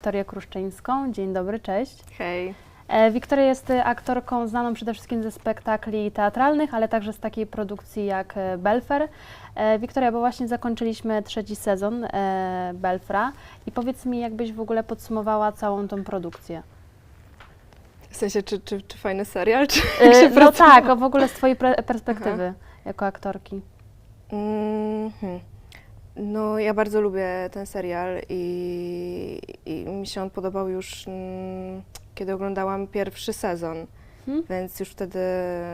Wiktorię Kruszczyńską. Dzień dobry, cześć. Hej. E, Wiktoria jest aktorką znaną przede wszystkim ze spektakli teatralnych, ale także z takiej produkcji jak e, Belfer. E, Wiktoria, bo właśnie zakończyliśmy trzeci sezon Belfra i powiedz mi, jakbyś w ogóle podsumowała całą tą produkcję. W sensie, czy, czy, czy fajny serial, czy No pracowało? tak, w ogóle z Twojej perspektywy jako aktorki. Mhm. No, ja bardzo lubię ten serial i, i mi się on podobał już, mm, kiedy oglądałam pierwszy sezon. Mhm. Więc już wtedy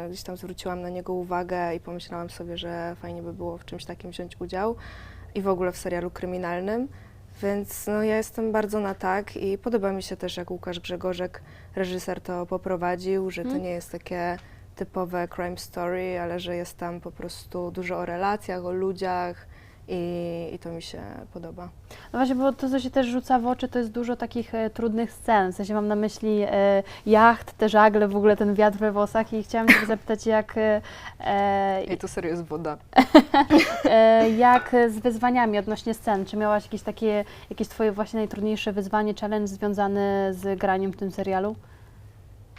gdzieś tam zwróciłam na niego uwagę i pomyślałam sobie, że fajnie by było w czymś takim wziąć udział i w ogóle w serialu kryminalnym. Więc no, ja jestem bardzo na tak i podoba mi się też, jak Łukasz Grzegorzek, reżyser, to poprowadził, że to Mhm. nie jest takie typowe crime story, ale że jest tam po prostu dużo o relacjach, o ludziach i, i to mi się podoba. No właśnie, bo to, co się też rzuca w oczy, to jest dużo takich e, trudnych scen. W sensie mam na myśli e, jacht, te żagle, w ogóle ten wiatr we włosach i chciałam Cię zapytać, jak, e, e, I to serio jest woda. e, jak z wyzwaniami odnośnie scen? Czy miałaś jakieś takie, jakieś Twoje właśnie najtrudniejsze wyzwanie, challenge związany z graniem w tym serialu?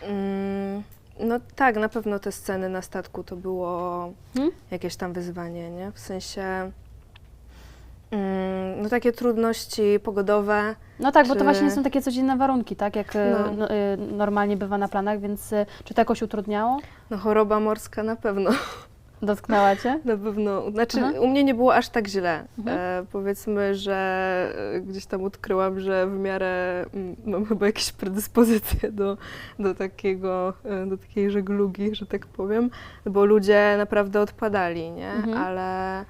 Mm, no tak, na pewno te sceny na statku to było Hmm? jakieś tam wyzwanie, nie? W sensie, mm, no takie trudności pogodowe. No tak, bo to Czy- właśnie są takie codzienne warunki, tak? Jak e, No. no, e, normalnie bywa na planach, więc e, czy to jakoś utrudniało? No choroba morska na pewno, Dotknęła Cię? na pewno. Znaczy Aha. u mnie nie było aż tak źle. Mhm. E, powiedzmy, że e, gdzieś tam odkryłam, że w miarę mm, mam chyba jakieś predyspozycje do, do takiego, e, do takiej żeglugi, że tak powiem, bo ludzie naprawdę odpadali, nie? Mhm. Ale,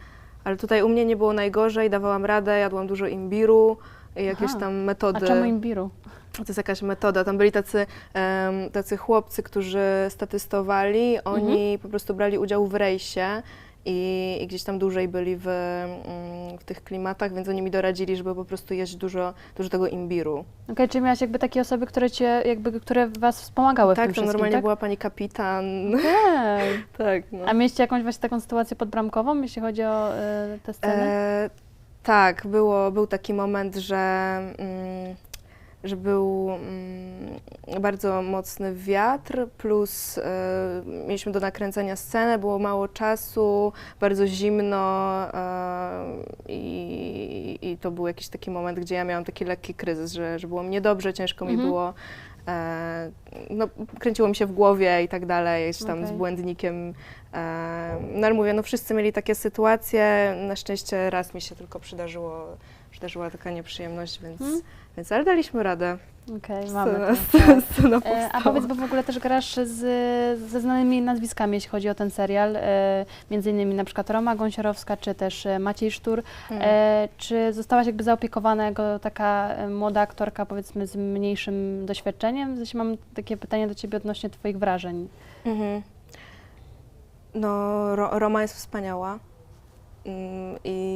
ale tutaj u mnie nie było najgorzej, dawałam radę, jadłam dużo imbiru, jakieś Aha. tam A metody. czemu imbiru? To jest jakaś metoda. Tam byli tacy, em, tacy chłopcy, którzy statystowali. Oni po prostu brali udział w rejsie i, i gdzieś tam dłużej byli w, mm, w tych klimatach, więc oni mi doradzili, żeby po prostu jeść dużo, dużo tego imbiru. Okej, czyli miałaś jakby takie osoby, które cię, jakby, które was wspomagały w tak, tym to wszystkim, normalnie tak? była pani kapitan. Okej. tak, no. A mieliście jakąś właśnie taką sytuację podbramkową, jeśli chodzi o y, te sceny? E, tak, było, był taki moment, że, mm, że był mm, bardzo mocny wiatr, plus e, mieliśmy do nakręcenia scenę, było mało czasu, bardzo zimno e, i, to był jakiś taki moment, gdzie ja miałam taki lekki kryzys, że, że było mi niedobrze, ciężko mi Mhm. było. E, no, kręciło mi się w głowie i tak dalej, gdzieś tam z Okej. błędnikiem. E, no ale mówię, no wszyscy mieli takie sytuacje. Na szczęście raz mi się tylko przydarzyło, przydarzyła taka nieprzyjemność, więc, Mhm. Więc ale daliśmy radę. Okej, mamy Scena, to. scena, scena E, powstała. A powiedz, bo w ogóle też grasz z, ze znanymi nazwiskami, jeśli chodzi o ten serial, e, między innymi na przykład Roma Gąsiorowska, czy też e, Maciej Sztur. Mm. E, czy zostałaś jakby zaopiekowana jako taka e, młoda aktorka, powiedzmy, z mniejszym doświadczeniem? Zresztą mam takie pytanie do Ciebie odnośnie Twoich wrażeń. Mhm. No, Ro, Roma jest wspaniała. Mm, I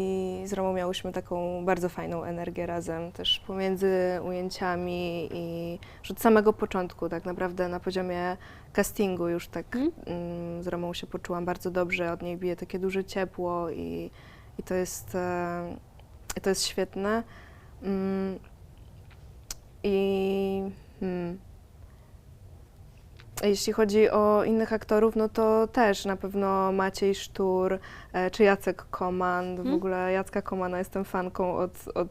z Romą miałyśmy taką bardzo fajną energię razem, też pomiędzy ujęciami i już od samego początku, tak naprawdę na poziomie castingu już tak Mhm. mm, z Romą się poczułam bardzo dobrze, od niej bije takie duże ciepło i, i to, jest, e, to jest świetne. Mm, I hmm, jeśli chodzi o innych aktorów, no to też na pewno Maciej Sztur e, czy Jacek Koman. W Mhm. ogóle Jacka Komana jestem fanką od, od,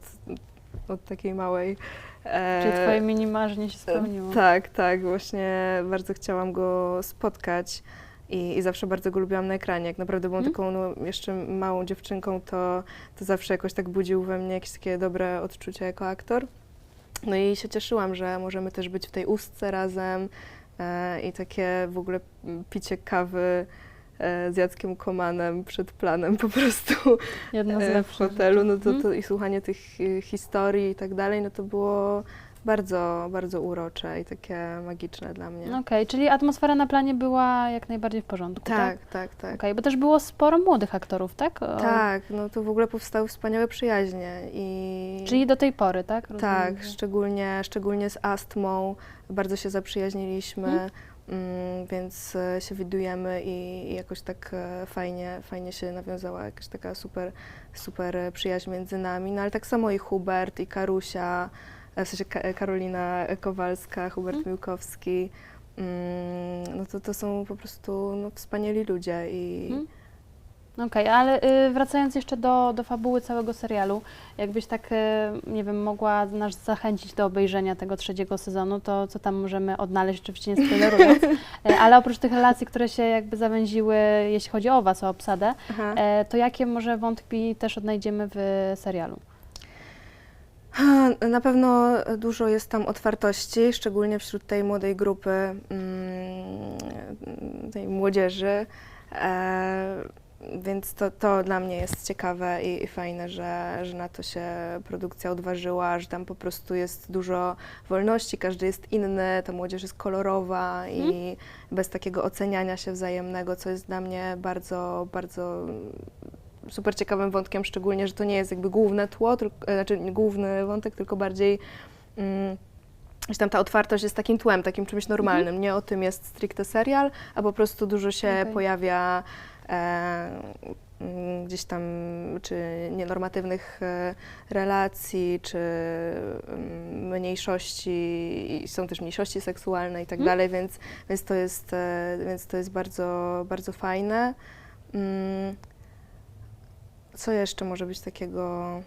od takiej małej. e, Czy Twoje mini marzenie się spełniło? tak, tak. Właśnie bardzo chciałam go spotkać i, i zawsze bardzo go lubiłam na ekranie. Jak naprawdę byłam Mhm. taką no, jeszcze małą dziewczynką, to, to zawsze jakoś tak budził we mnie jakieś takie dobre odczucia jako aktor. No i się cieszyłam, że możemy też być w tej ustce razem i takie w ogóle picie kawy e, z Jackiem Komanem przed planem po prostu Jedno z e, w hotelu, no to, Mhm. to i słuchanie tych e, historii i tak dalej, no to było bardzo, bardzo urocze i takie magiczne dla mnie. Okej, czyli atmosfera na planie była jak najbardziej w porządku, tak? tak, tak, tak. Okej, bo też było sporo młodych aktorów, tak? O, Tak, no to w ogóle powstały wspaniałe przyjaźnie i Czyli do tej pory, tak? Rozumiem, tak, szczególnie, szczególnie z astmą bardzo się zaprzyjaźniliśmy. Mhm. Mm, więc e, się widujemy i, i jakoś tak e, fajnie, fajnie się nawiązała jakaś taka super, super przyjaźń między nami. No ale tak samo i Hubert, i Karusia, w sensie Ka- Karolina Kowalska, Hubert Mhm. Miłkowski, mm, no to to są po prostu no, wspaniali ludzie i Mhm. Okej, ale y, wracając jeszcze do, do fabuły całego serialu, jakbyś tak, y, nie wiem, mogła nas zachęcić do obejrzenia tego trzeciego sezonu, to co tam możemy odnaleźć, oczywiście nie spoilerując, y, ale oprócz tych relacji, które się jakby zawęziły, jeśli chodzi o Was, o obsadę, Aha. e, to jakie może wątki też odnajdziemy w serialu? Na pewno dużo jest tam otwartości, szczególnie wśród tej młodej grupy, mm, tej młodzieży. E, więc to, to dla mnie jest ciekawe i, i fajne, że, że na to się produkcja odważyła, że tam po prostu jest dużo wolności, każdy jest inny, ta młodzież jest kolorowa i bez takiego oceniania się wzajemnego, co jest dla mnie bardzo, bardzo super ciekawym wątkiem, szczególnie, że to nie jest jakby główne tło, tylko, znaczy nie główny wątek, tylko bardziej mm, że tam ta otwartość jest takim tłem, takim czymś normalnym. Nie o tym jest stricte serial, a po prostu dużo się Okej. pojawia e, mm, gdzieś tam, czy nienormatywnych e, relacji, czy mm, mniejszości, i są też mniejszości seksualne i tak Mhm. dalej, więc, więc, to jest, e, więc to jest bardzo, bardzo fajne. Mm, co jeszcze może być takiego?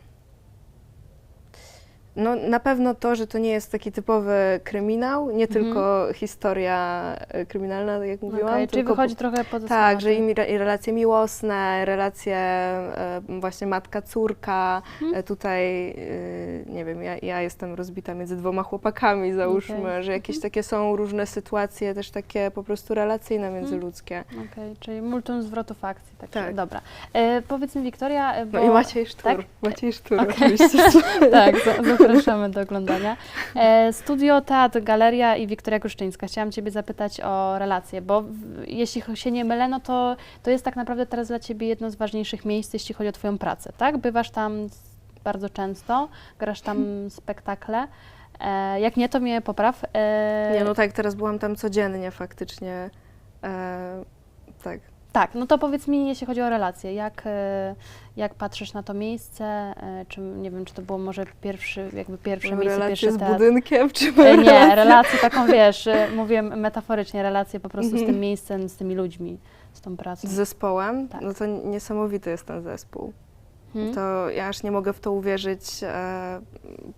No, na pewno to, że to nie jest taki typowy kryminał, nie Mhm. tylko historia e, kryminalna, tak jak mówiłam. Okej, czyli wychodzi trochę poza tak, że i, mi- i relacje miłosne, relacje e, właśnie matka-córka. Mhm. E, tutaj, nie wiem, ja, ja jestem rozbita między dwoma chłopakami, załóżmy, Okej. że jakieś takie są różne sytuacje, też takie po prostu relacyjne międzyludzkie. Okej, czyli multum zwrotów akcji. Tak, Tak. Dobra. E, powiedz mi, Wiktoria, e, bo... No i Maciej Sztur, tak? Maciej Sztur oczywiście. tak, za- zapraszamy do oglądania. E, studio, teatr, galeria i Wiktoria Kruszczyńska. Chciałam Ciebie zapytać o relacje, bo w, jeśli się nie mylę, no to, to jest tak naprawdę teraz dla Ciebie jedno z ważniejszych miejsc, jeśli chodzi o Twoją pracę, tak? Bywasz tam bardzo często, grasz tam spektakle. E, jak nie, to mnie popraw. E, Nie, no tak, teraz byłam tam codziennie faktycznie. E, tak. Tak, no to powiedz mi, jeśli chodzi o relacje, jak, e, jak patrzysz na to miejsce, e, czy nie wiem, czy to było może pierwszy, jakby pierwsze Mam miejsce, relacje pierwszy z teatr. budynkiem, czy E, Nie, relację taką, wiesz, mówię metaforycznie, relację po prostu z Mhm. tym miejscem, z tymi ludźmi, z tą pracą. z zespołem? Tak. No to niesamowity jest ten zespół. Hmm? To ja aż nie mogę w to uwierzyć e,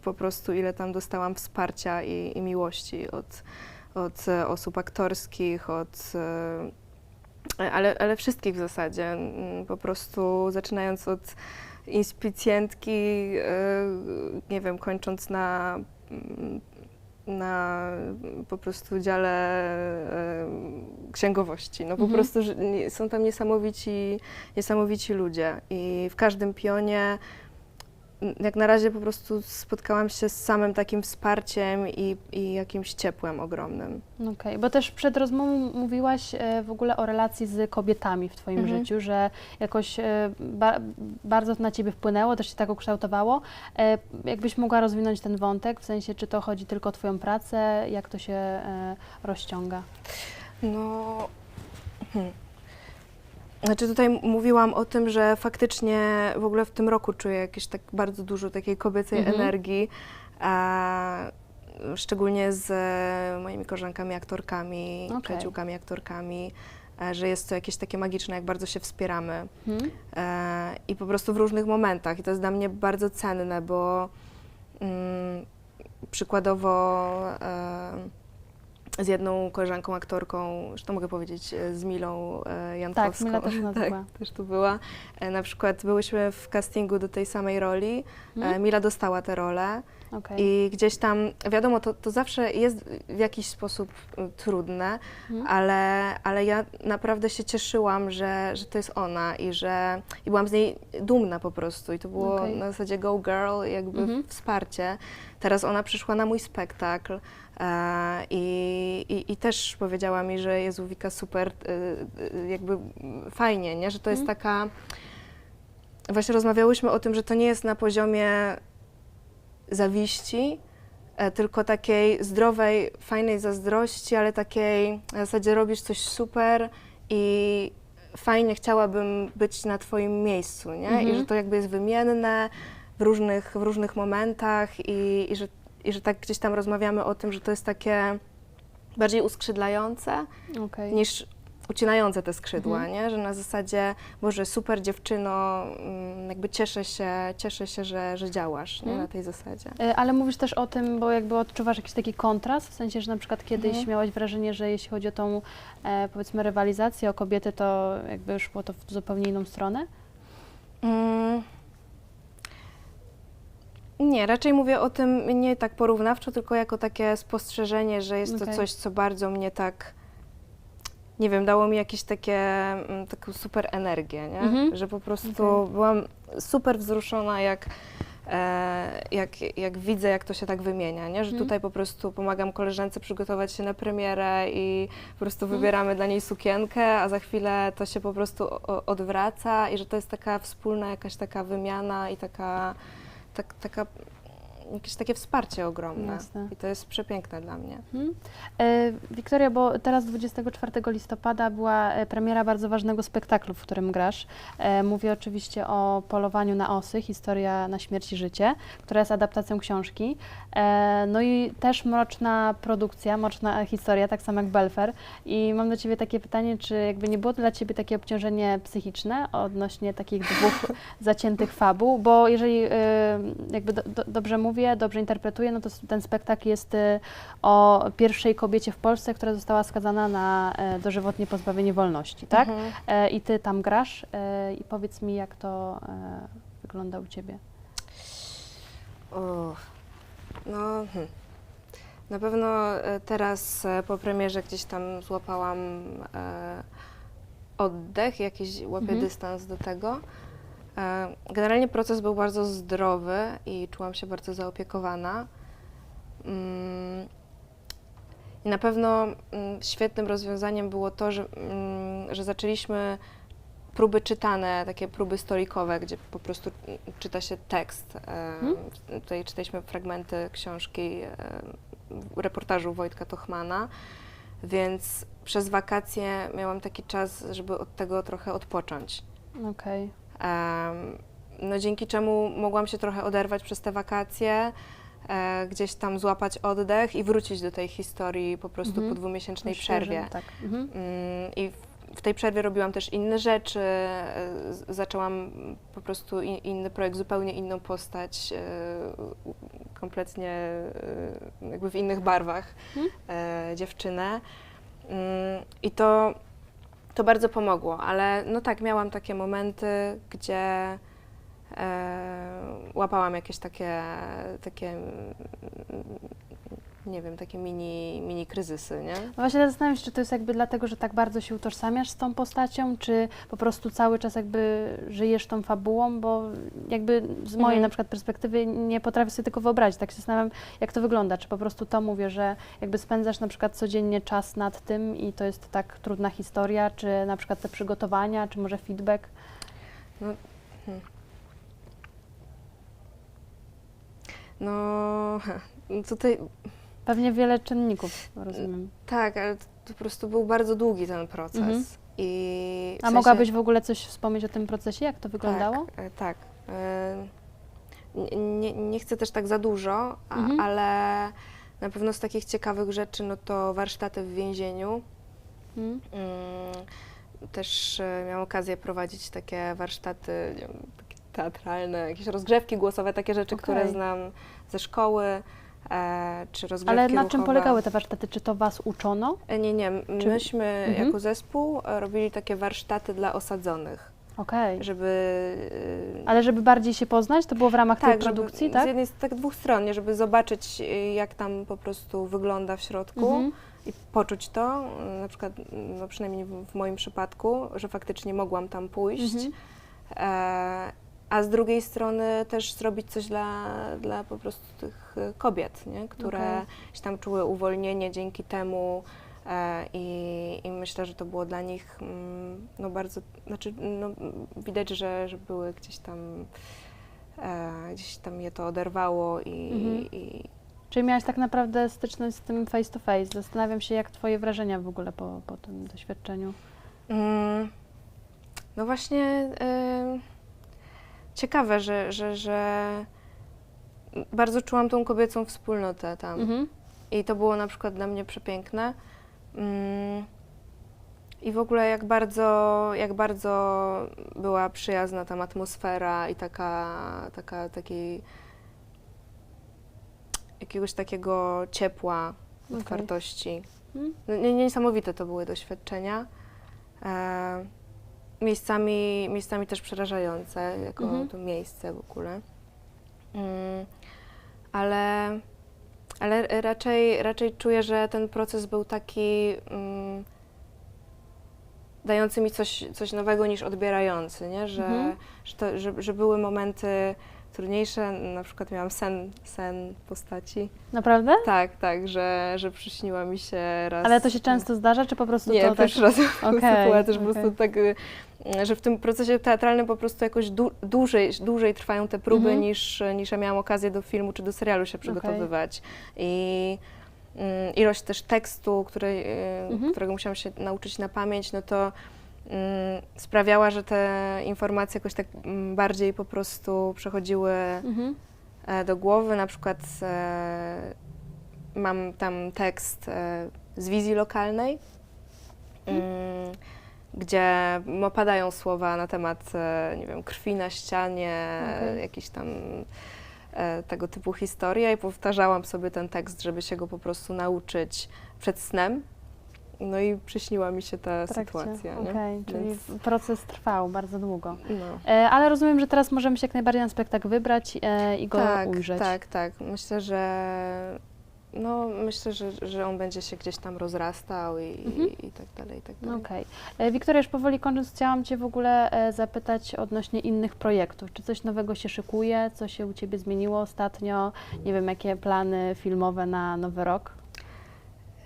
po prostu, ile tam dostałam wsparcia i, i miłości od, od osób aktorskich, od, ale, ale wszystkich w zasadzie. Mm, Po prostu zaczynając od inspicjentki, e, nie wiem, kończąc na mm, na po prostu dziale e, księgowości. No po Mhm. prostu są tam niesamowici, niesamowici ludzie i w każdym pionie jak na razie po prostu spotkałam się z samym takim wsparciem i, i jakimś ciepłem ogromnym. Okej, bo też przed rozmową mówiłaś e, w ogóle o relacji z kobietami w Twoim Mhm. życiu, że jakoś e, ba, bardzo to na Ciebie wpłynęło, też się tak ukształtowało. E, jakbyś mogła rozwinąć ten wątek, w sensie, czy to chodzi tylko o Twoją pracę, jak to się rozciąga? No. Hmm. Znaczy tutaj mówiłam o tym, że faktycznie w ogóle w tym roku czuję jakieś tak bardzo dużo takiej kobiecej Mhm. energii. A szczególnie z e, moimi koleżankami aktorkami, Okej. przyjaciółkami aktorkami, e, że jest to jakieś takie magiczne, jak bardzo się wspieramy. Hmm? E, I po prostu w różnych momentach. I to jest dla mnie bardzo cenne, bo mm, przykładowo e, z jedną koleżanką aktorką, już to mogę powiedzieć, e, z Milą e, Jankowską. Tak, Mila też tak, była. też tu była. E, na przykład byłyśmy w castingu do tej samej roli. Hmm? Mila dostała tę rolę. Okej. I gdzieś tam, wiadomo, to, to zawsze jest w jakiś sposób trudne, Mhm. ale, ale ja naprawdę się cieszyłam, że, że to jest ona i że i byłam z niej dumna po prostu. I to było Okej. na zasadzie go girl, jakby Mhm. wsparcie. Teraz ona przyszła na mój spektakl i, i, i też powiedziała mi, że Jezu Wika super, y, y, jakby fajnie, nie? że to jest Mhm. taka... Właśnie rozmawiałyśmy o tym, że to nie jest na poziomie zawiści, e, tylko takiej zdrowej, fajnej zazdrości, ale takiej na zasadzie robisz coś super i fajnie chciałabym być na Twoim miejscu, nie? Mhm. I że to jakby jest wymienne w różnych, w różnych momentach i, i że i że tak gdzieś tam rozmawiamy o tym, że to jest takie bardziej uskrzydlające Okej. niż ucinające te skrzydła, Mhm. nie? Że na zasadzie, Boże, super dziewczyno, mm, jakby cieszę się, cieszę się, że, że działasz, nie? Mhm. Na tej zasadzie. E, Ale mówisz też o tym, bo jakby odczuwasz jakiś taki kontrast, w sensie, że na przykład kiedyś Mhm. miałaś wrażenie, że jeśli chodzi o tą e, powiedzmy rywalizację o kobiety, to jakby szło to w zupełnie inną stronę? Mm. Nie, raczej mówię o tym nie tak porównawczo, tylko jako takie spostrzeżenie, że jest to coś, co bardzo mnie tak, nie wiem, dało mi jakieś takie, mm, taką super energię, nie? Mhm. Że po prostu Okej. byłam super wzruszona, jak, e, jak, jak widzę, jak to się tak wymienia, nie? Że Mhm. tutaj po prostu pomagam koleżance przygotować się na premierę i po prostu Mhm. wybieramy dla niej sukienkę, a za chwilę to się po prostu odwraca i że to jest taka wspólna jakaś taka wymiana i taka, tak, taka jakieś takie wsparcie ogromne. Jasne. I to jest przepiękne dla mnie. Mhm. E, Wiktoria, bo teraz 24 listopada była e, premiera bardzo ważnego spektaklu, w którym grasz. E, Mówię oczywiście o Polowaniu na osy, historia na śmierć i życie, która jest adaptacją książki. E, No i też mroczna produkcja, mroczna historia, tak samo jak Belfer. I mam do Ciebie takie pytanie, czy jakby nie było dla Ciebie takie obciążenie psychiczne odnośnie takich dwóch zaciętych fabuł, bo jeżeli y, jakby do, do, dobrze mówię, dobrze interpretuję, no to ten spektakl jest y, o pierwszej kobiecie w Polsce, która została skazana na e, dożywotnie pozbawienie wolności, tak? Mhm. E, I Ty tam grasz e, i powiedz mi, jak to wygląda u Ciebie. No, hm. na pewno teraz po premierze gdzieś tam złapałam e, oddech, jakiś łapię Mhm. dystans do tego. E, generalnie proces był bardzo zdrowy i czułam się bardzo zaopiekowana. Mm, I na pewno mm, świetnym rozwiązaniem było to, że, mm, że zaczęliśmy próby czytane, takie próby storikowe, gdzie po prostu czyta się tekst. E, Tutaj czytaliśmy fragmenty książki, e, reportażu Wojtka Tochmana, więc przez wakacje miałam taki czas, żeby od tego trochę odpocząć. Okej. Em, No dzięki czemu mogłam się trochę oderwać przez te wakacje, e, gdzieś tam złapać oddech i wrócić do tej historii po prostu Mhm. po dwumiesięcznej przerwie. Tak. Mhm. Mm, I w- w tej przerwie robiłam też inne rzeczy. e, z- Zaczęłam po prostu i- inny projekt, zupełnie inną postać, e, u- kompletnie e, jakby w innych barwach Mhm. e, dziewczynę. Mm, I to, to bardzo pomogło, ale no tak, miałam takie momenty, gdzie e, łapałam jakieś takie, takie mm, nie wiem, takie mini, mini kryzysy, nie? No właśnie zastanawiam się, czy to jest jakby dlatego, że tak bardzo się utożsamiasz z tą postacią, czy po prostu cały czas jakby żyjesz tą fabułą, bo jakby z mojej Mhm. na przykład perspektywy nie potrafię sobie tylko wyobrazić. Tak się zastanawiam, jak to wygląda. Czy po prostu to mówię, że jakby spędzasz na przykład codziennie czas nad tym i to jest tak trudna historia, czy na przykład te przygotowania, czy może feedback? No, tutaj Pewnie wiele czynników, rozumiem. tak, ale to po prostu był bardzo długi ten proces. Mhm. I w A sensie- mogłabyś w ogóle coś wspomnieć o tym procesie, jak to wyglądało? Tak, e, tak. E, Nie, nie, nie chcę też tak za dużo, a, Mhm. ale na pewno z takich ciekawych rzeczy, no to warsztaty w więzieniu. Mm? Mm, Też e, miałam okazję prowadzić takie warsztaty nie wiem, takie teatralne, jakieś rozgrzewki głosowe, takie rzeczy, które Okej. znam ze szkoły, czy rozgrzewki Ale na czym ruchowe. polegały te warsztaty? Czy to Was uczono? E, Nie, nie. Czy- Myśmy Mhm. jako zespół e, robili takie warsztaty dla osadzonych, Okej. żeby... e, Ale żeby bardziej się poznać, to było w ramach tej żeby produkcji, Z tak? jednej z tak dwóch stron, żeby zobaczyć, jak tam po prostu wygląda w środku Mhm. i poczuć to, na przykład, no przynajmniej w, w moim przypadku, że faktycznie mogłam tam pójść. Mhm. E, a z drugiej strony też zrobić coś dla, dla po prostu tych y, kobiet, nie? które Okej. się tam czuły uwolnienie dzięki temu. E, I, I myślę, że to było dla nich mm, no bardzo, znaczy no, widać, że, że były gdzieś tam, e, gdzieś tam je to oderwało i, Mhm. i Czyli miałaś tak naprawdę styczność z tym face to face. Zastanawiam się, jak Twoje wrażenia w ogóle po, po tym doświadczeniu. Mm, No właśnie y, ciekawe, że, że, że bardzo czułam tą kobiecą wspólnotę tam. Mhm. I to było na przykład dla mnie przepiękne. Mm. I w ogóle jak bardzo, jak bardzo była przyjazna tam atmosfera i taka, taka takiej jakiegoś takiego ciepła, Okej. otwartości. Mhm. No, nie- Niesamowite to były doświadczenia. E, miejscami, miejscami też przerażające, jako Mhm. to miejsce w ogóle. Mm, ale, ale raczej, raczej czuję, że ten proces był taki mm, dający mi coś, coś nowego niż odbierający, nie? Że, Mhm. że, to, że, że były momenty trudniejsze, na przykład miałam sen, sen postaci. Naprawdę? Tak, tak, że, że przyśniła mi się raz. Ale to się często zdarza, czy po prostu Nie, to tak... pierwszy raz Okej, sytuacja, że po okej. prostu tak, y, że w tym procesie teatralnym po prostu jakoś dłu- dłużej, dłużej trwają te próby Mhm. niż, niż ja miałam okazję do filmu czy do serialu się przygotowywać. I mm, ilość też tekstu, który, y, Mhm. którego musiałam się nauczyć na pamięć, no to mm, sprawiała, że te informacje jakoś tak mm, bardziej po prostu przechodziły Mhm. e, do głowy. Na przykład e, mam tam tekst e, z wizji lokalnej, mm, gdzie padają słowa na temat, e, nie wiem, krwi na ścianie, Okej. jakiś tam e, tego typu historia i powtarzałam sobie ten tekst, żeby się go po prostu nauczyć przed snem. No i przyśniła mi się ta trakcie. sytuacja. Okej, czyli Więc, proces trwał bardzo długo. no. E, ale rozumiem, że teraz możemy się jak najbardziej na spektakl wybrać e, i go tak, ujrzeć. Tak, tak. Myślę, że no, myślę, że, że on będzie się gdzieś tam rozrastał i, Mhm. i, i tak dalej, i tak No dalej. Okej. E, Wiktoria, już powoli kończąc, chciałam Cię w ogóle e, zapytać odnośnie innych projektów. Czy coś nowego się szykuje? Co się u Ciebie zmieniło ostatnio? Nie wiem, jakie plany filmowe na nowy rok?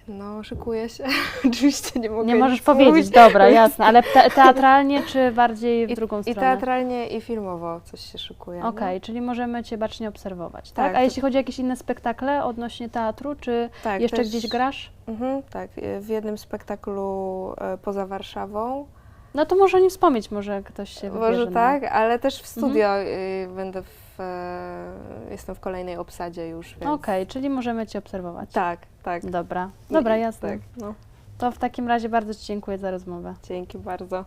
No, szykuję się. Oczywiście nie mogę Nie możesz powiedzieć, dobra, jasne, ale te, teatralnie czy bardziej w I, drugą I stronę? teatralnie, i filmowo coś się szykuje. Okej, czyli możemy Cię bacznie obserwować, tak? Tak, A to- jeśli chodzi o jakieś inne spektakle odnośnie teatru, czy Tak, jeszcze też- gdzieś grasz? Mhm, tak, e, w jednym spektaklu e, poza Warszawą. No to może nie wspomnieć, może ktoś się wybierze Może tak, ale też w Mhm. studio y, będę w, e, jestem w kolejnej obsadzie już, więc... Okej, czyli możemy Cię obserwować. Tak, tak. Dobra, dobra, jasne. Tak, no. To w takim razie bardzo Ci dziękuję za rozmowę. Dzięki bardzo.